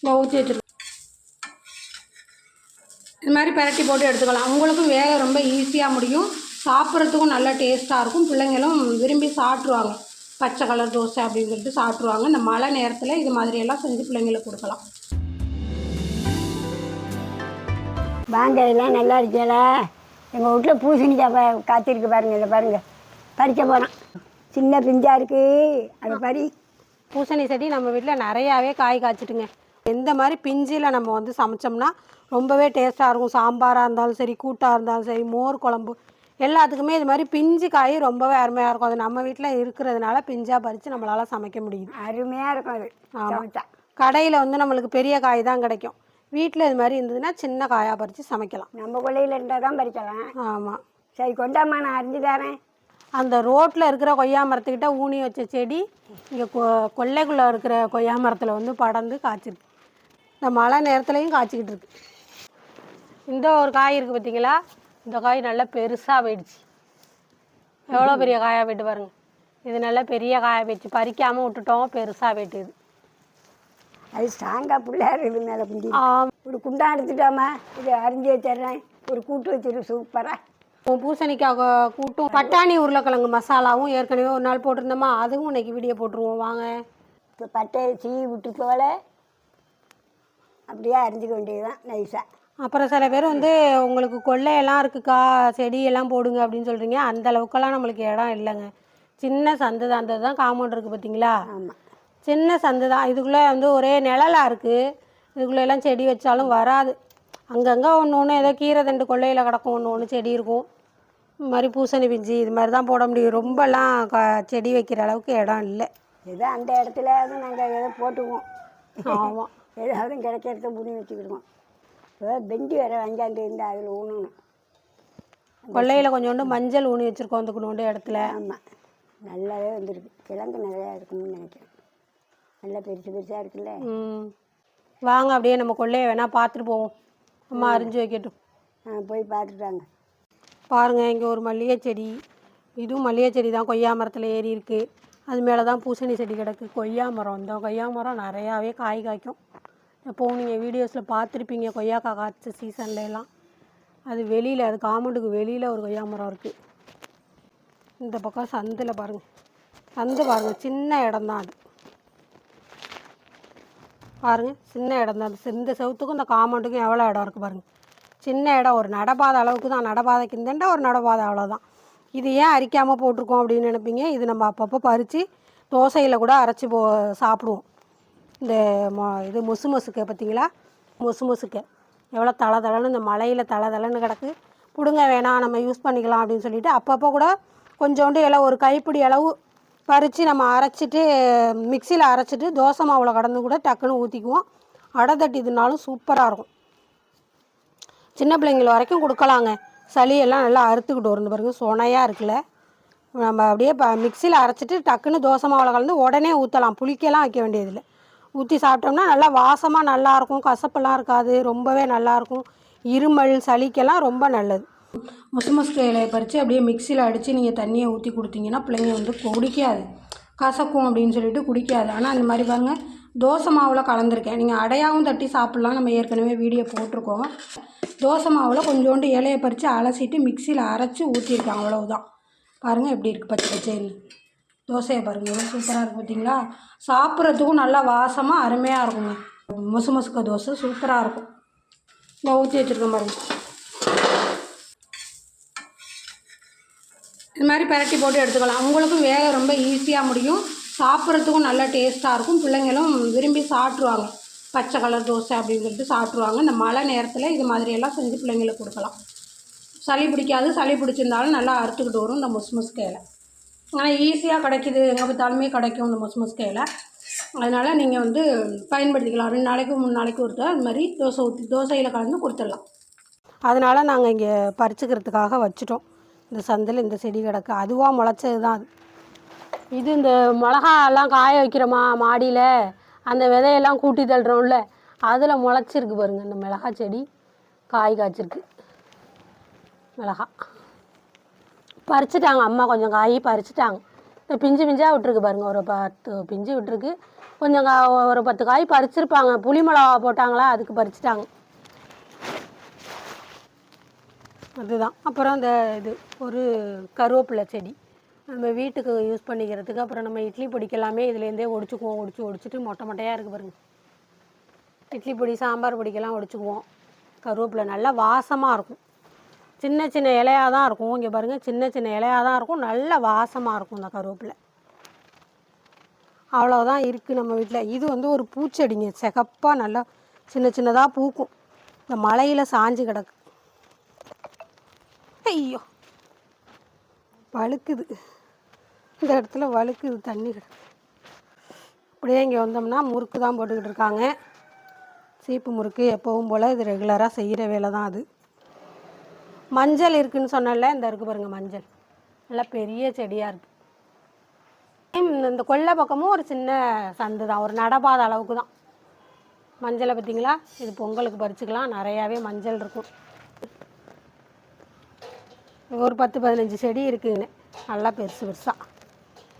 ஊற்றி வச்சுருக்கோம் இது மாதிரி பிரட்டி போட்டு எடுத்துக்கலாம். உங்களுக்கும் வேலை ரொம்ப ஈஸியாக முடியும். சாப்பிட்றதுக்கும் நல்ல டேஸ்ட்டாக இருக்கும். பிள்ளைங்களும் விரும்பி சாப்பிட்ருவாங்க பச்சை கலர் தோசை அப்படின்னு சொல்லிட்டு சாப்பிட்ருவாங்க இந்த மழை நேரத்தில் இது மாதிரியெல்லாம் செஞ்சு பிள்ளைங்களுக்கு கொடுக்கலாம். வாங்க எல்லாம் நல்லா இருக்கீங்களா எங்கள் வீட்டில் பூசணிக்காய் ப- காய்ச்சிருக்கு பாருங்க இதை பாருங்க. பறிக்க போகிறோம் சின்ன பிஞ்சா இருக்கு. அதை பறி. பூசணி செடி நம்ம வீட்டில் நிறையாவே காய் காய்ச்சிட்டுங்க. எந்த மாதிரி பிஞ்சில் நம்ம வந்து சமைச்சோம்னா ரொம்பவே டேஸ்ட்டாக இருக்கும். சாம்பாராக இருந்தாலும் சரி கூட்டாக இருந்தாலும் சரி மோர் குழம்பு எல்லாத்துக்குமே இது மாதிரி பிஞ்சு காய் ரொம்பவே அருமையாக இருக்கும். அது நம்ம வீட்டில் இருக்கிறதுனால பிஞ்சாக பறித்து நம்மளால் சமைக்க முடியுது அருமையாக இருக்கும் அது. சமைச்சா. கடையில் வந்து நம்மளுக்கு பெரிய காய் தான் கிடைக்கும். வீட்டில் இது மாதிரி இருந்ததுன்னா சின்ன காயாக பறித்து சமைக்கலாம். நம்ம கொள்ளையில் இருந்தால் தான் பறிக்கலாம். ஆமாம் சரி கொண்டாம்மா நான் அரிஞ்சு தரேன். அந்த ரோட்டில் இருக்கிற கொய்யா மரத்துக்கிட்ட ஊனி வச்ச செடி இங்கே கொ கொல்லைக்குள்ளே இருக்கிற கொய்யா மரத்தில் வந்து படர்ந்து காய்ச்சிருக்கு. இந்த மழை நேரத்துலையும் காய்ச்சிக்கிட்டு இருக்கு. இந்த ஒரு காய் இருக்குது பார்த்தீங்களா இந்த காய் நல்லா பெருசாக போயிடுச்சு. எவ்வளோ பெரிய காயாக போயிட்டு பாருங்க. இது நல்லா பெரிய காயாக போயிடுச்சு. பறிக்காமல் விட்டுட்டோம். பெருசாக போயிட்டுது. அது ஸ்ட்ராங்காக பிள்ளையா இருக்குது மேலே குண்டி. ஒரு குண்டா எடுத்துட்டோமா? இது அரிஞ்சு வச்சிடுறேன். ஒரு கூட்டு வச்சிரு சூப்பராக பூசணிக்காய் கூட்டும் பட்டாணி உருளைக்கிழங்கு மசாலாவும் ஏற்கனவே ஒரு நாள் போட்டிருந்தோமா? அதுவும் இன்னைக்கு வீடியோ போட்டுருவோம். வாங்க. இப்போ பட்டையை சீவி விட்டு போல அப்படியே அரிஞ்சிக்க வேண்டியதுதான் நைஸாக அப்புறம் சில பேர் வந்து உங்களுக்கு கொள்ளையெல்லாம் இருக்குக்கா செடியெல்லாம் போடுங்க அப்படின்னு சொல்கிறீங்க அந்த அளவுக்கெல்லாம் நம்மளுக்கு இடம் இல்லைங்க. சின்ன சந்து தான் அந்த தான் காம்பவுண்ட் இருக்குது பார்த்தீங்களா ஆமாம் சின்ன சந்து தான். இதுக்குள்ளே வந்து ஒரே நிழலாக இருக்குது இதுக்குள்ளே எல்லாம் செடி வச்சாலும் வராது. அங்கங்கே ஒன்று ஒன்று ஏதோ கீரை தண்டு கொள்ளையில் கிடக்கும் ஒன்று ஒன்று செடி இருக்கும். இது மாதிரி பூசணி பிஞ்சு இது மாதிரி தான் போட முடியும். ரொம்பலாம் க செடி வைக்கிற அளவுக்கு இடம் இல்லை. ஏதோ அந்த இடத்துல நாங்கள் ஏதோ போட்டுக்குவோம். ஆமாம் ஏதாவது கிடைக்கிறத புண்ணி வச்சுக்கிடுவோம் இப்போ பெண்டி வேற வாங்கியாந்து இருந்தால் அதில் ஊனணும். கொள்ளையில் கொஞ்சோண்டு மஞ்சள் ஊனி வச்சுருக்கோம் அந்த கொண்டு இடத்துல. ஆமாம் நல்லாவே வந்திருக்கு. கிழங்கு நிறையா இருக்கும்னு நினைக்கிறேன். நல்லா பெருசு பெருசாக இருக்குல்ல. வாங்க அப்படியே நம்ம கொள்ளையை வேணால் பார்த்துட்டு போவோம். அம்மா அரிஞ்சு வைக்கட்டும். ஆ போய் பார்த்துட்டாங்க பாருங்கள் இங்கே ஒரு மல்லிகை செடி. இதுவும் மல்லிகை செடி தான். கொய்யா மரத்தில் ஏறி இருக்குது அது மேலே தான் பூசணி செடி கிடக்கு. கொய்யா மரம். இந்த கொய்யா மரம் நிறையாவே காய் காய்க்கும். எப்போவும் நீங்கள் வீடியோஸில் பார்த்துருப்பீங்க கொய்யாக்காய் காய்ச்ச சீசன்லலாம் அது வெளியில் அது காமண்டுக்கு வெளியில் ஒரு கொய்யா மரம் இருக்குது இந்த பக்கம் சந்தில் பாருங்கள் சந்து பாருங்கள் சின்ன இடம் தான் அது. பாருங்கள் சின்ன இடம் தான் இந்த செவத்துக்கும் இந்த காமௌண்டுக்கும் எவ்வளோ இடம் இருக்குது பாருங்கள் சின்ன இடம் ஒரு நடப்பாதை அளவுக்கு தான் நடப்பாதைக்கு இந்தண்டா ஒரு நடப்பாதை அவ்வளோதான் இது ஏன் அரிக்காமல் போட்டிருக்கோம் அப்படின்னு நினைப்பீங்க? இது நம்ம அப்பப்போ பறித்து தோசையில் கூட அரைச்சி போ சாப்பிடுவோம். இந்த மொ இது மொசு மொசுக்கை பார்த்தீங்களா? மொசு மொசுக்கை எவ்வளோ தலை தலைன்னு இந்த மலையில் தலை தலைன்னு கிடக்கு. பிடுங்க வேணாம் நம்ம யூஸ் பண்ணிக்கலாம் அப்படின்னு சொல்லிட்டு அப்பப்போ கூட கொஞ்சோண்டு இலை ஒரு கைப்பிடி அளவு பறித்து நம்ம அரைச்சிட்டு மிக்சியில் அரைச்சிட்டு தோசை மாவில் கடந்து கூட டக்குன்னு ஊற்றிக்குவோம் அடை தட்டிதுனாலும் சூப்பராக இருக்கும். சின்ன பிள்ளைங்கள் வரைக்கும் கொடுக்கலாங்க. சளியெல்லாம் நல்லா அறுத்துக்கிட்டு வரும் பாருங்க சொனையாக இருக்குல்ல. நம்ம அப்படியே ப மிக்சியில் அரைச்சிட்டு டக்குன்னு தோசை மாவில் கலந்து உடனே ஊற்றலாம் புளிக்கெல்லாம் வைக்க வேண்டியதில்லை. ஊற்றி சாப்பிட்டோம்னா நல்லா வாசமாக நல்லாயிருக்கும் கசப்பெல்லாம் இருக்காது. ரொம்பவே நல்லாயிருக்கும் இருமல் சளிக்கெல்லாம் ரொம்ப நல்லது. முசு முசுக்கு இலையை பறித்து அப்படியே மிக்சியில் அடித்து நீங்கள் தண்ணியை ஊற்றி கொடுத்தீங்கன்னா பிள்ளைங்க வந்து குடிக்காது. கசக்கும் அப்படின்னு சொல்லிட்டு குடிக்காது. ஆனால் அந்த மாதிரி பாருங்க தோசை மாவில் கலந்துருக்கேன். நீங்கள் அடையாகவும் தட்டி சாப்பிட்லாம். நம்ம ஏற்கனவே வீடியோ போட்டிருக்கோம். தோசை மாவில் கொஞ்சோண்டு இலையை பறித்து அலசிட்டு மிக்சியில் அரைச்சி ஊற்றிருக்கேன் அவ்வளவுதான். பாருங்கள் எப்படி இருக்குது பச்சை பச்சைன்னு. தோசையை பாருங்கள் எவ்வளோ சூப்பராக இருக்குது பார்த்தீங்களா சாப்பிட்றதுக்கும் நல்லா வாசமாக அருமையாக இருக்குங்க. மொசு மொசுக்க தோசை சூப்பராக இருக்கும். இந்த ஊற்றி வச்சுருக்கேன் பாருங்கள் இது மாதிரி பிரட்டி போட்டு எடுத்துக்கலாம். உங்களுக்கும் வேலை ரொம்ப ஈஸியாக முடியும். சாப்பிட்றதுக்கும் நல்லா டேஸ்ட்டாக இருக்கும். பிள்ளைங்களும் விரும்பி சாப்பிட்ருவாங்க பச்சை கலர் தோசை அப்படின்னு சொல்லிட்டு சாப்பிட்ருவாங்க இந்த மழை நேரத்தில் இது மாதிரியெல்லாம் செஞ்சு பிள்ளைங்களுக்கு கொடுக்கலாம். சளி பிடிக்காது. சளி பிடிச்சிருந்தாலும் நல்லா அறுத்துக்கிட்டு வரும் இந்த முசு முசுக்கையில் ஆனால் ஈஸியாக கிடைக்கிது. எங்கே பார்த்தாலுமே கிடைக்கும் இந்த முசு முசுக்கையில். அதனால் நீங்கள் வந்து பயன்படுத்திக்கலாம். ரெண்டு நாளைக்கு மூணு நாளைக்கு ஒருத்தர் அது மாதிரி தோசை ஊற்றி தோசையில் கலந்து கொடுத்துடலாம். அதனால் நாங்கள் இங்கே பறிச்சுக்கிறதுக்காக வச்சுட்டோம். இந்த சந்தில் இந்த செடி கிடக்கு. அதுவாக முளைச்சது தான் அது இது இந்த மிளகாலாம் காய வைக்கிறோமா மாடியில்? அந்த விதையெல்லாம் கூட்டி தள்ளுறோம்ல. அதில் முளைச்சிருக்கு பாருங்கள் இந்த மிளகா செடி. காய் காய்ச்சிருக்கு. மிளகா பறிச்சிட்டாங்க. அம்மா கொஞ்சம் காய் பறிச்சிட்டாங்க. இந்த பிஞ்சு பிஞ்சாக விட்டுருக்கு பாருங்க. ஒரு பத்து பிஞ்சு விட்டுருக்கு. கொஞ்சம் கா- ஒரு பத்து காய் பறிச்சிருப்பாங்க. புளி மிளகா போட்டாங்களா? அதுக்கு பறிச்சிட்டாங்க. அதுதான். அப்புறம் இந்த இது ஒரு கருவேப்பிலை செடி. நம்ம வீட்டுக்கு யூஸ் பண்ணிக்கிறதுக்கு அப்புறம் நம்ம இட்லி பொடிக்கெல்லாமே இதுலேருந்தே ஒடிச்சுக்குவோம் ஒடிச்சு ஒடிச்சிட்டு மொட்டை மொட்டையாக இருக்குது பாருங்க. இட்லி பொடி சாம்பார் பொடிக்கெல்லாம் ஒடிச்சுக்குவோம். கருவேப்பிலை நல்லா வாசமாக இருக்கும். சின்ன சின்ன இலையாக தான் இருக்கும். இங்கே பாருங்கள் சின்ன சின்ன இலையாக தான் இருக்கும். நல்ல வாசமாக இருக்கும் இந்த கருவேப்பிலை. அவ்வளோதான் இருக்குது நம்ம வீட்டில் இது வந்து ஒரு பூச்செடிங்க. சிகப்பாக நல்லா சின்ன சின்னதாக பூக்கும். இந்த மலையில் சாஞ்சு கிடக்கு. ஐயோ வழுக்குது. இந்த இடத்துல வழுக்குது தண்ணி கிடக்கு. அப்படியே இங்கே வந்தோம்னா முறுக்கு தான் போட்டுக்கிட்டு இருக்காங்க. சீப்பு முறுக்கு எப்போவும் போல் இது ரெகுலராக செய்கிற வேலை தான் அது. மஞ்சள் இருக்குன்னு சொன்னல இந்த இருக்குது பாருங்கள் மஞ்சள். நல்லா பெரிய செடியாக இருக்குது இந்த கொல்லை பக்கமும் ஒரு சின்ன சந்து தான் ஒரு நடபாத அளவுக்கு தான். மஞ்சளை பார்த்திங்களா? இது பொங்கலுக்கு பறிச்சுக்கலாம் நிறையாவே மஞ்சள் இருக்கும். ஒரு பத்து பதினஞ்சு செடி இருக்குதுன்னு நல்லா பெருசு பெருசாக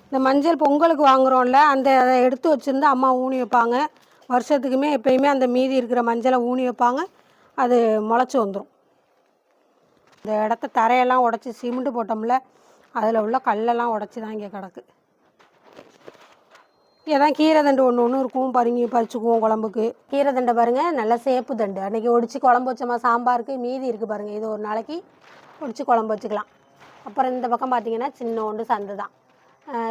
இந்த மஞ்சள் பொங்கலுக்கு வாங்குறோம்ல அந்த அதை எடுத்து வச்சுருந்து அம்மா ஊனி வைப்பாங்க. வருஷத்துக்குமே எப்பயுமே அந்த மீதி இருக்கிற மஞ்சளை ஊனி வைப்பாங்க. அது முளைச்சி வந்துடும் இந்த இடத்த தரையெல்லாம் உடச்சி சிமெண்ட் போட்டோம்ல அதில் உள்ள கல்லெல்லாம் உடச்சி தான் இங்கே கிடக்கு. ஏதான் கீரை தண்டு ஒன்று ஒன்று இருக்கும் பருங்கி பறிச்சுக்குவோம் குழம்புக்கு. கீரை தண்டை பாருங்கள் நல்ல சேப்பு தண்டு. அன்றைக்கி ஒடிச்சு குழம்பு வச்சோமா சாம்பாருக்கு மீதி இருக்குது பாருங்கள் இது ஒரு நாளைக்கு ஒடிச்சு குழம்பு வச்சுக்கலாம். அப்புறம் இந்த பக்கம் பார்த்தீங்கன்னா ஒன்று சந்து தான்.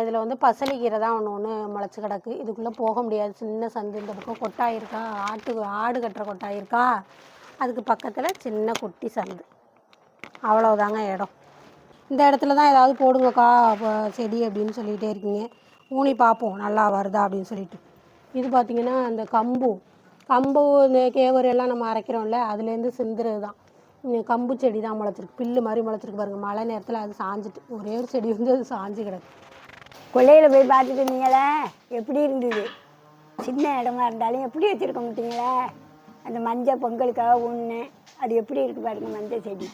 இதில் வந்து பசலி கீரை தான் ஒன்று ஒன்று முளைச்சி கிடக்கு. இதுக்குள்ளே போக முடியாது சின்ன சந்து. இந்த பக்கம் கொட்டாய் இருக்கா ஆட்டு ஆடு கட்டுற கொட்டாய் இருக்கா? அதுக்கு பக்கத்தில் சின்ன குட்டி சந்து. அவ்வளோதாங்க இடம். இந்த இடத்துல தான் ஏதாவது போடுங்கக்கா செடி அப்படின்னு சொல்லிகிட்டே இருக்கீங்க. ஊனி பார்ப்போம் நல்லா வருதா அப்படின்னு சொல்லிட்டு. இது பார்த்திங்கன்னா அந்த கம்பு. கம்பு இந்த கேவரு எல்லாம் நம்ம அரைக்கிறோம்ல அதுலேருந்து சிந்துறது தான் கம்பு செடி தான் முளைச்சிருக்கு. பில்லு மாதிரி முளைச்சிருக்கு பாருங்கள் மழை நேரத்தில் அது சாஞ்சிட்டு ஒரே ஒரு செடி வந்து அது சாஞ்சு கிடக்கு. கொள்ளையில் போய் பார்த்துட்டு இருந்தீங்களே? எப்படி இருந்தது? சின்ன இடமா இருந்தாலும் எப்படி வச்சுருக்க மாட்டீங்களே? அந்த மஞ்சள் பொங்கலுக்காக ஒன்று அது எப்படி இருக்கு பாருங்கள் மஞ்சள் செடி.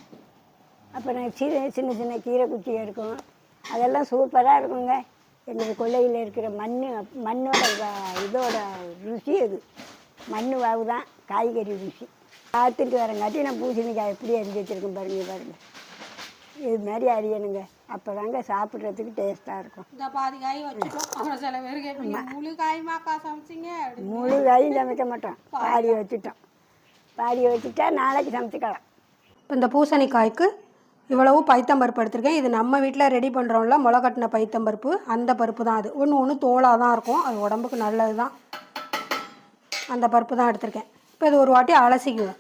அப்புறம் சின்ன சின்ன சின்ன கீரை குச்சி இருக்கும். அதெல்லாம் சூப்பராக இருக்குங்க. எங்கள் கொள்ளையில் இருக்கிற மண் மண்ணோட இதோட ருசி அது. மண் வாவு தான் காய்கறி ருசி. பார்த்துட்டு வரங்காட்டி நான் பூசணிக்காய் எப்படி அரிஞ்சு வச்சுருக்கேன் பாருங்க பாருங்க. இது மாதிரி அறியணுங்க அப்போ தாங்க சாப்பிட்றதுக்கு டேஸ்ட்டாக இருக்கும். இந்த பாதி காய் வச்சுட்டோம். சில பேர் கேட்பீங்க முழு காயுமாக்கா சமைச்சிங்க? முழு காயும் சமைக்க மாட்டோம். பாதி வச்சுட்டோம். பாதி வச்சுட்டா நாளைக்கு சமைச்சிக்கலாம். இப்போ இந்த பூசணிக்காய்க்கு இவ்வளவு பைத்தம்பருப்பு எடுத்திருக்கேன். இது நம்ம வீட்டில் ரெடி பண்ணுறோம்ல முளைக்கட்டின பைத்தம்பருப்பு அந்த பருப்பு தான் அது. ஒன்று ஒன்று தோலாக தான் இருக்கும். அது உடம்புக்கு நல்லது தான். அந்த பருப்பு தான் எடுத்திருக்கேன். இப்போ இது ஒரு வாட்டி அலசிக்குவேன்.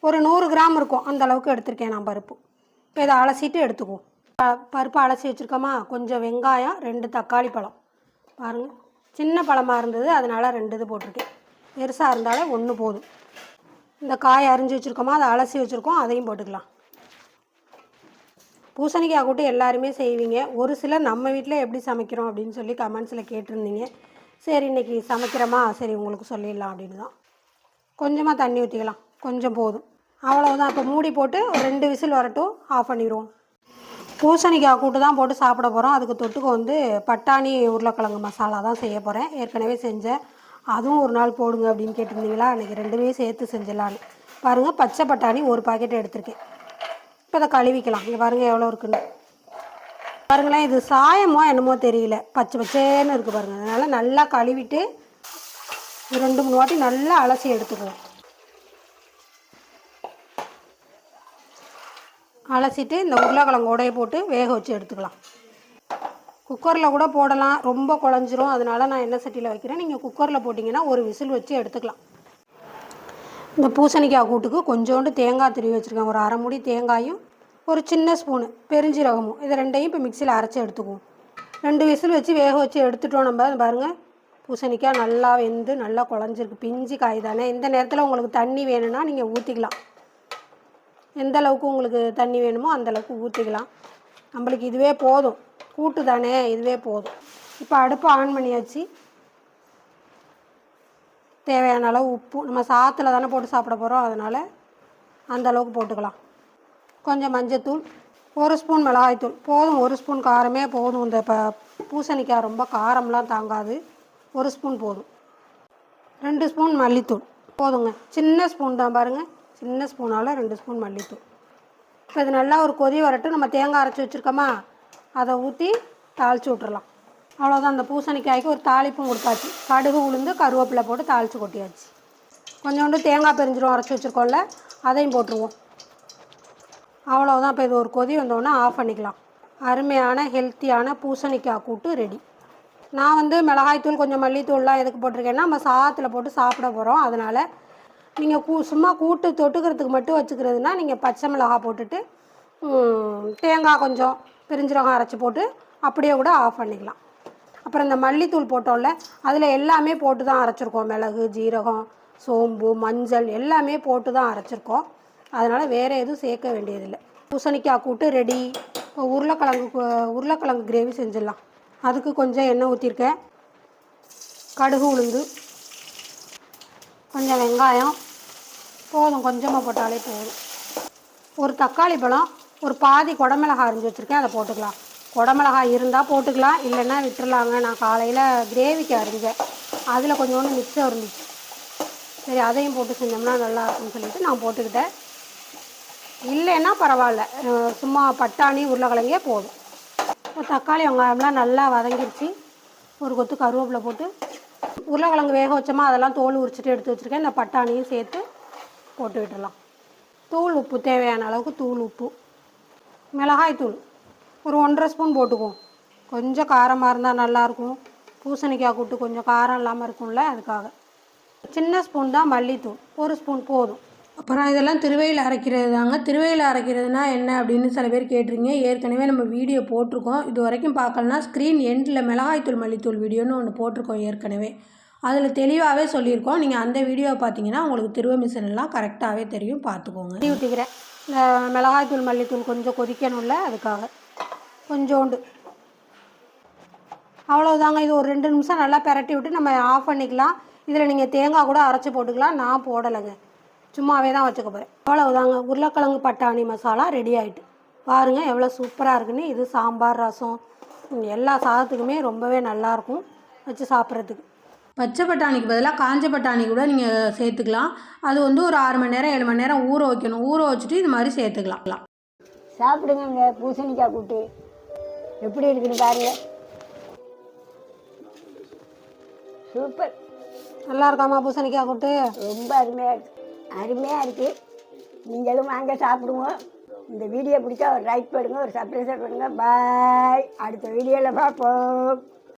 ஒரு நூறு கிராம் இருக்கும். அந்த அளவுக்கு எடுத்திருக்கேன் நான் பருப்பு. இப்போ இதை அலசிட்டு எடுத்துக்குவோம். ப- பருப்பு அலசி வச்சுருக்கோமா? கொஞ்சம் வெங்காயம் ரெண்டு தக்காளி பழம். பாருங்கள் சின்ன பழமாக இருந்தது. அதனால் ரெண்டு இது போட்டிருக்கேன். பெருசாக இருந்தாலே ஒன்று போதும். இந்த காய் அரிஞ்சு வச்சுருக்கோமா? அதை அலசி வச்சுருக்கோம். அதையும் போட்டுக்கலாம். பூசணிக்காய் கூட்டு எல்லாருமே செய்வீங்க. ஒரு சிலர் நம்ம வீட்டில் எப்படி சமைக்கிறோம் அப்படின்னு சொல்லி கமெண்ட்ஸில் கேட்டிருந்தீங்க. சரி இன்றைக்கி சமைக்கிறோமா? சரி உங்களுக்கு சொல்லிடலாம் அப்படின்னு தான் கொஞ்சமாக தண்ணி ஊற்றிக்கலாம் கொஞ்சம் போதும். அவ்வளோதான் இப்போ மூடி போட்டு ஒரு ரெண்டு விசில் வரட்டும். ஆஃப் பண்ணிடுவோம். பூசணிக்காய் கூட்டு தான் போட்டு சாப்பிட போகிறோம் அதுக்கு தொட்டுக்கு வந்து பட்டாணி உருளைக்கிழங்கு மசாலா தான் செய்ய போகிறேன் ஏற்கனவே செஞ்சேன். அதுவும் ஒரு நாள் போடுங்க அப்படின்னு கேட்டிருந்தீங்களா? அன்றைக்கி ரெண்டுமே சேர்த்து செஞ்சிடலான்னு பாருங்கள் பச்சை பட்டாணி ஒரு பாக்கெட் எடுத்திருக்கேன். இப்போ அதை கழுவிக்கலாம். இங்கே பாருங்கள் எவ்வளோ இருக்குன்னு. பாருங்களேன் இது சாயமோ என்னமோ தெரியல. பச்சை பச்சேன்னு இருக்குது பாருங்கள் அதனால் நல்லா கழுவிட்டு ரெண்டு மூணு வாட்டி நல்லா அலசி எடுத்துக்குவோம் அலசிட்டு இந்த உருளைக்கிழங்கு உடைய போட்டு வேக வச்சு எடுத்துக்கலாம். குக்கரில் கூட போடலாம். ரொம்ப குழஞ்சிரும். அதனால நான் என்ன சட்டியில் வைக்கிறேன். நீங்கள் குக்கரில் போட்டிங்கன்னா ஒரு விசில் வச்சு எடுத்துக்கலாம். இந்த பூசணிக்காய் கூட்டுக்கு கொஞ்சோண்டு தேங்காய் திருவி வச்சுருக்கேன். ஒரு அரை மூடி தேங்காயும் ஒரு சின்ன ஸ்பூனு பெருஞ்சீரகமும். இது ரெண்டையும் இப்போ மிக்சியில் அரைச்சி எடுத்துக்குவோம். ரெண்டு விசில் வச்சு வேக வச்சு எடுத்துட்டோம் நம்ம. பாருங்கள் பூசணிக்காய் நல்லா வெந்து நல்லா குழஞ்சிருக்கு. பிஞ்சு காய் தானே. இந்த நேரத்தில் உங்களுக்கு தண்ணி வேணும்னா நீங்கள் ஊற்றிக்கலாம் எந்த அளவுக்கு உங்களுக்கு தண்ணி வேணுமோ அந்தளவுக்கு ஊற்றிக்கலாம் நம்மளுக்கு இதுவே போதும். கூட்டு தானே இதுவே போதும். இப்போ அடுப்பை ஆன் பண்ணியாச்சு. தேவையான அளவு உப்பு. நம்ம சாத்தில் தானே போட்டு சாப்பிட போகிறோம் அதனால் அந்த அளவுக்கு போட்டுக்கலாம். கொஞ்சம் மஞ்சத்தூள் ஒரு ஸ்பூன் மிளகாய்த்தூள். போதும் ஒரு ஸ்பூன் காரமே போதும். இந்த இப்போ பூசணிக்காய் ரொம்ப காரம்லாம் தாங்காது. ஒரு ஸ்பூன் போதும். ரெண்டு ஸ்பூன் மல்லித்தூள். போதுங்க. சின்ன ஸ்பூன் தான் பாருங்கள் சின்ன ஸ்பூனால் ரெண்டு ஸ்பூன் மல்லித்தூள். இப்போ இது நல்லா ஒரு கொதி வரட்டும். நம்ம தேங்காய் அரைச்சி வச்சுருக்கோமா? அதை ஊற்றி தாளித்து விட்றலாம் அவ்வளோதான் அந்த பூசணிக்காய்க்கு ஒரு தாளிப்பும் கொடுத்தாச்சு. கடுகு உளுந்து கருவேப்பிலை போட்டு தாளித்து கொட்டியாச்சு. கொஞ்சோண்டு தேங்காய் பெரிஞ்சிரும் அரைச்சி வச்சுருக்கோம்ல அதையும் போட்டுருவோம். அவ்வளோதான் இப்போ இது ஒரு கொதி வந்தோடனே ஆஃப் பண்ணிக்கலாம். அருமையான ஹெல்த்தியான பூசணிக்காய் கூட்டு ரெடி நான் வந்து மிளகாய்த்தூள் கொஞ்சம் மல்லித்தூள்லாம் எதுக்கு போட்டிருக்கேன்னா நம்ம சாதத்தில் போட்டு சாப்பிட போகிறோம் அதனால் நீங்கள் கூ சும்மா கூட்டு தொட்டுக்கிறதுக்கு மட்டும் வச்சுக்கிறதுனா நீங்கள் பச்சை மிளகாய் போட்டுட்டு தேங்காய் கொஞ்சம் பெருஞ்சீரகம் அரைச்சி போட்டு அப்படியே கூட ஆஃப் பண்ணிக்கலாம். அப்புறம் இந்த மல்லித்தூள் போட்டோம்ல அதில் எல்லாமே போட்டு தான் அரைச்சிருக்கோம். மிளகு ஜீரகம் சோம்பு மஞ்சள் எல்லாமே போட்டு தான் அரைச்சிருக்கோம். அதனால் வேறு எதுவும் சேர்க்க வேண்டியதில்லை. பூசணிக்காய் கூட்டு ரெடி. இப்போ உருளைக்கிழங்கு உருளைக்கிழங்கு கிரேவி செஞ்சிடலாம். அதுக்கு கொஞ்சம் எண்ணெய் ஊற்றிருக்கேன் கடுகு உளுந்து கொஞ்சம் வெங்காயம் போதும் கொஞ்சமாக போட்டாலே போதும். ஒரு தக்காளி பழம் ஒரு பாதி குடமிளகா அரிஞ்சு வச்சுருக்கேன் அதை போட்டுக்கலாம். குடமிளகாய் இருந்தால் போட்டுக்கலாம் இல்லைன்னா விட்டுறலாங்க. நான் காலையில் கிரேவிக்கு அரிஞ்சேன். அதில் கொஞ்சோண்டு மிச்சம் இருந்துச்சு. சரி அதையும் போட்டு செஞ்சோம்னா நல்லா இருக்கும்னு சொல்லிட்டு நான் போட்டுக்கிட்டேன். இல்லைன்னா பரவாயில்ல. சும்மா பட்டாணி உருளைக்கிழங்கே போதும். இப்போ தக்காளி வெங்காயம்லாம் நல்லா வதங்கிருச்சு. ஒரு கொத்து கருவேப்பிலை போட்டு உருளைக்கிழங்கு வேக வச்சோமா அதெல்லாம் தோல் உரிச்சிட்டு எடுத்து வச்சுருக்கேன். இந்த பட்டாணியும் சேர்த்து போட்டு விட்டுடலாம் தூள் உப்பு தேவையான அளவுக்கு தூள் உப்பு. மிளகாய் தூள் ஒரு ஒன்றரை ஸ்பூன் போட்டுக்குவோம். கொஞ்சம் காரமாக இருந்தால் நல்லாயிருக்கும் பூசணிக்காய் கூட்டு கொஞ்சம் காரம் இல்லாமல் இருக்கும்ல அதுக்காக. சின்ன ஸ்பூன் தான் மல்லித்தூள். ஒரு ஸ்பூன் போதும். அப்புறம் இதெல்லாம் திருவையில் அரைக்கிறது தாங்க. திருவையில் அரைக்கிறதுனா என்ன அப்படின்னு சில பேர் கேட்டிருங்க ஏற்கனவே நம்ம வீடியோ போட்டிருக்கோம். இது வரைக்கும் பார்க்கலனா ஸ்க்ரீன் எண்டில் மிளகாய்த்தூள் மல்லித்தூள் வீடியோன்னு ஒன்று போட்டிருக்கோம் ஏற்கனவே. அதில் தெளிவாகவே சொல்லியிருக்கோம். நீங்கள் அந்த வீடியோவை பார்த்தீங்கன்னா உங்களுக்கு திருவ மிஷின் எல்லாம் கரெக்டாகவே தெரியும். பார்த்துக்கோங்க. ஊற்றிக்கிறேன் இந்த மிளகாய்த்தூள் மல்லித்தூள் கொஞ்சம் கொதிக்கணும்ல அதுக்காக. கொஞ்சோண்டு. அவ்வளோதாங்க இது ஒரு ரெண்டு நிமிஷம் நல்லா பிரட்டி விட்டு நம்ம ஆஃப் பண்ணிக்கலாம். இதில் நீங்கள் தேங்காய் கூட அரைச்சி போட்டுக்கலாம். நான் போடலைங்க. சும்மாவே தான் வச்சுக்க போகிறேன் அவ்வளோதாங்க உருளைக்கிழங்கு பட்டாணி மசாலா ரெடி ஆகிட்டு பாருங்கள் எவ்வளோ சூப்பராக இருக்குன்னு. இது சாம்பார் ரசம். எல்லா சாதத்துக்குமே ரொம்பவே நல்லாயிருக்கும் வச்சு சாப்பிட்றதுக்கு. பச்சை பட்டாணிக்கு பதிலாக காஞ்ச பட்டாணி கூட நீங்கள் சேர்த்துக்கலாம். அது வந்து ஒரு ஆறு மணி நேரம் ஏழு மணி நேரம் ஊற வைக்கணும். ஊற வச்சுட்டு இது மாதிரி சேர்த்துக்கலாம். சாப்பிடுங்க பூசணிக்காய் கூட்டு. எப்படி இருக்குன்னு பாருங்க. சூப்பர். நல்லா இருக்காமா பூசணிக்காய் கூட்டு? ரொம்ப அருமையாக இருக்கு. அருமையாக இருக்குது நீங்களும் வாங்க சாப்பிடுவோம். இந்த வீடியோ பிடிச்சா ஒரு லைக் பண்ணுங்க ஒரு சப்ஸ்கிரைப் பண்ணுங்க பாய் அடுத்த வீடியோவில் பார்ப்போம்.